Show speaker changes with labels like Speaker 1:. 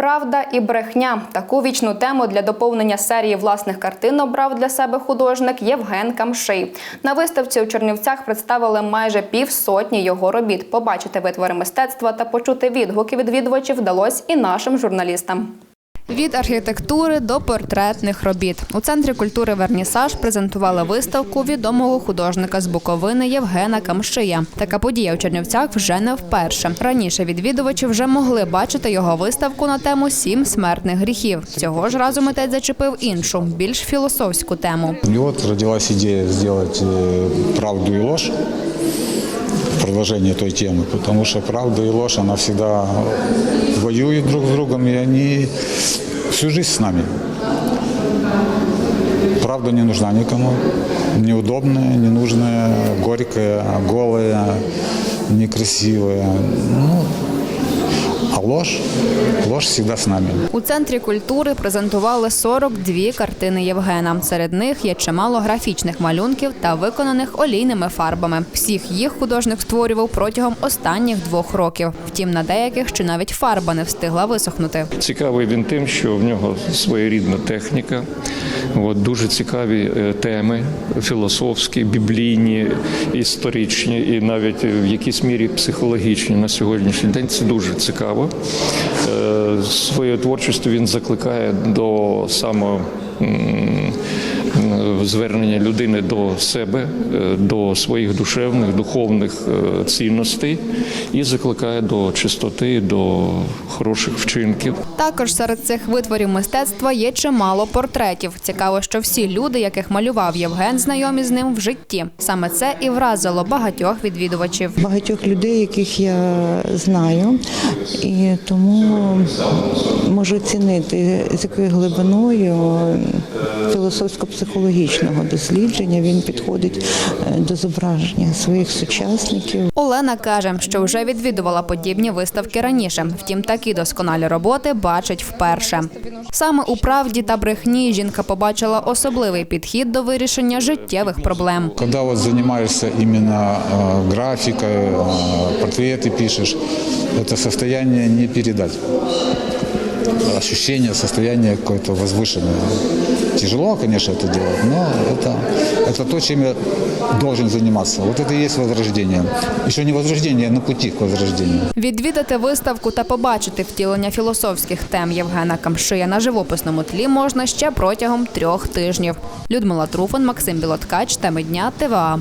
Speaker 1: Правда і брехня таку вічну тему для доповнення серії власних картин обрав для себе художник Євген Камший. На виставці у Чернівцях представили майже півсотні його робіт. Побачити витвори мистецтва та почути відгуки відвідувачів вдалося і нашим журналістам. Від архітектури до портретних робіт у центрі культури Вернісаж презентували виставку відомого художника з Буковини Євгена Камшия. Така подія у Чернівцях вже не вперше. Раніше відвідувачі вже могли бачити його виставку на тему сім смертних гріхів. Цього ж разу митець зачепив іншу, більш філософську тему.
Speaker 2: И вот родилась идея сделать э, правду и ложь, продолжение той темы, потому что правда и ложь, она всегда воюют друг с другом, и они всю жизнь с нами. Правда не нужна никому, неудобная, ненужная, горькая, голая, некрасивая. Ну, ложь, ложь всегда с нами.
Speaker 1: У центрі культури презентували 42 картини Євгена. Серед них є чимало графічних малюнків та виконаних олійними фарбами. Всіх їх художник створював протягом останніх двох років. Втім, на деяких ще навіть фарба не встигла висохнути.
Speaker 3: Цікавий він тим, що в нього своєрідна техніка, от, дуже цікаві е, теми філософські, біблійні, історичні і навіть в якійсь мірі психологічні на сьогоднішній день. Це дуже цікаво. Е, Своєю творчістю він закликає до само. Звернення людини до себе, е, до своїх душевних, духовних е, цінностей і закликає до чистоти, до хороших вчинків.
Speaker 1: Також серед цих витворів мистецтва є чимало портретів. Цікаво, що всі люди, яких малював Євген, знайомі з ним в житті. Саме це і вразило багатьох відвідувачів.
Speaker 4: багатьох людей, яких я знаю, і тому можу оцінити, з якою глибиною філософсько-психологічного дослідження він підходить е, до зображення своїх сучасників.
Speaker 1: Олена каже, що вже відвідувала подібні виставки раніше. Втім, такі досконалі роботи бачить вперше. Саме у правді та брехні жінка побачила особливий підхід до вирішення життєвих проблем.
Speaker 2: Когда вот занимаешься именно э, графикой, э, портреты пишешь, это состояние не передать. Ощущение, состояние какое-то возвышенное. Тяжело, конечно, это делать, но это, это то, чем я должен заниматься. Вот это и есть возрождение. Еще не возрождение, а на пути к возрождению.
Speaker 1: Відвідати виставку та побачити втілення філософських тем Євгена Камшия на живописному тлі можна ще протягом трьох тижнів. Людмила Труфан, Максим Білоткач, теми дня ТВА.